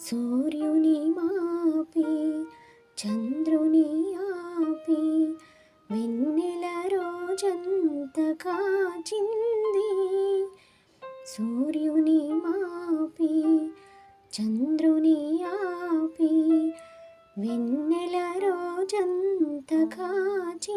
సూర్యుని మాపి చంద్రుని ఆపి వెన్నెల రోజంత కాచింది. సూర్యుని మాపి చంద్రుని ఆపి వెన్నెల రోజంత కాచింది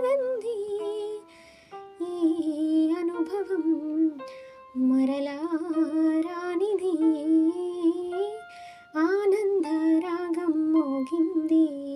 జరగంది ఈ అనుభవం మరలా రానిది. ఆనంద రాగం మోగింది.